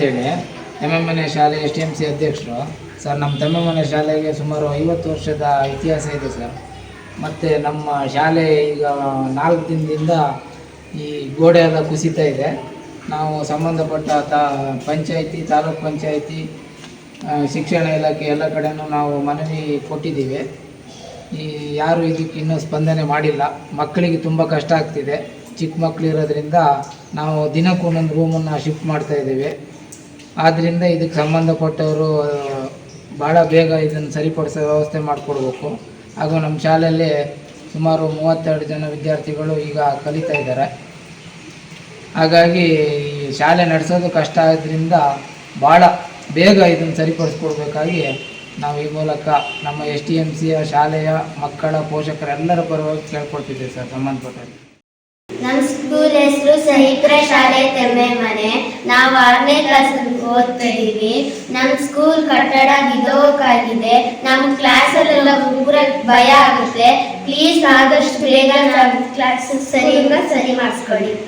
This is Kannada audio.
ಅಂತೇಳಿ ಎಂ ಎಂ ಎನ್ ಶಾಲೆ ಎಸ್ ಟಿ ಎಂ ಸಿ ಅಧ್ಯಕ್ಷರು. ಸರ್, ನಮ್ಮ ತಮ್ಮಮ್ಮನ ಶಾಲೆಗೆ ಸುಮಾರು ಐವತ್ತು ವರ್ಷದ ಇತಿಹಾಸ ಇದೆ ಸರ್. ಮತ್ತು ನಮ್ಮ ಶಾಲೆ ಈಗ ನಾಲ್ಕು ದಿನದಿಂದ ಈ ಗೋಡೆ ಎಲ್ಲ ಕುಸಿತಾ ಇದೆ. ನಾವು ಸಂಬಂಧಪಟ್ಟ ತಾ ಪಂಚಾಯಿತಿ, ತಾಲೂಕು ಪಂಚಾಯಿತಿ ಶಿಕ್ಷಣ ಇಲಾಖೆ ಎಲ್ಲ ಕಡೆನೂ ನಾವು ಮನವಿ ಕೊಟ್ಟಿದ್ದೀವಿ. ಈ ಯಾರು ಇದಕ್ಕೆ ಇನ್ನೂ ಸ್ಪಂದನೆ ಮಾಡಿಲ್ಲ. ಮಕ್ಕಳಿಗೆ ತುಂಬ ಕಷ್ಟ ಆಗ್ತಿದೆ. ಚಿಕ್ಕ ಮಕ್ಕಳು ಇರೋದ್ರಿಂದ ನಾವು ದಿನಕ್ಕೂ ಒಂದೊಂದು ರೂಮನ್ನು ಶಿಫ್ಟ್ ಮಾಡ್ತಾ ಇದ್ದೀವಿ. ಆದ್ದರಿಂದ ಇದಕ್ಕೆ ಸಂಬಂಧಪಟ್ಟವರು ಭಾಳ ಬೇಗ ಇದನ್ನು ಸರಿಪಡಿಸೋ ವ್ಯವಸ್ಥೆ ಮಾಡಿಕೊಡ್ಬೇಕು. ಹಾಗೂ ನಮ್ಮ ಶಾಲೆಯಲ್ಲಿ ಸುಮಾರು ಮೂವತ್ತೆರಡು ಜನ ವಿದ್ಯಾರ್ಥಿಗಳು ಈಗ ಕಲಿತಾ ಇದ್ದಾರೆ. ಹಾಗಾಗಿ ಈ ಶಾಲೆ ನಡೆಸೋದು ಕಷ್ಟ ಆದ್ದರಿಂದ ಭಾಳ ಬೇಗ ಇದನ್ನು ಸರಿಪಡಿಸ್ಕೊಡ್ಬೇಕಾಗಿ ನಾವು ಈ ಮೂಲಕ ನಮ್ಮ ಎಸ್ ಟಿ ಎಂ ಸಿಯ ಶಾಲೆಯ ಮಕ್ಕಳ ಪೋಷಕರೆಲ್ಲರ ಪರವಾಗಿ ಕೇಳ್ಕೊಳ್ತಿದ್ದೇವೆ ಸರ್ ಸಂಬಂಧಪಟ್ಟ ನಮ್ಮ ಸ್ಕೂಲ್ ಹೆಸರು ಸಹಿತ್ರ ಶಾಲೆ ತೆಮ್ಮೆ ಮನೆ ನಾವು ಆರನೇ ಕ್ಲಾಸ್ ಓದ್ತಾ ಇದೀವಿ ನಮ್ಮ ಸ್ಕೂಲ್ ಕಟ್ಟಡ ಗಿದೋಕಾಗಿದೆ ನಮ್ಮ ಕ್ಲಾಸಲ್ಲೆಲ್ಲ ಉಗ್ರ ಭಯ ಆಗುತ್ತೆ. ಪ್ಲೀಸ್ ಆದಷ್ಟು ಬೇಗ ನಮ್ಮ ಕ್ಲಾಸ್ ಸರಿ ಸರಿ ಮಾಡಿಸ್ಕೊಡಿ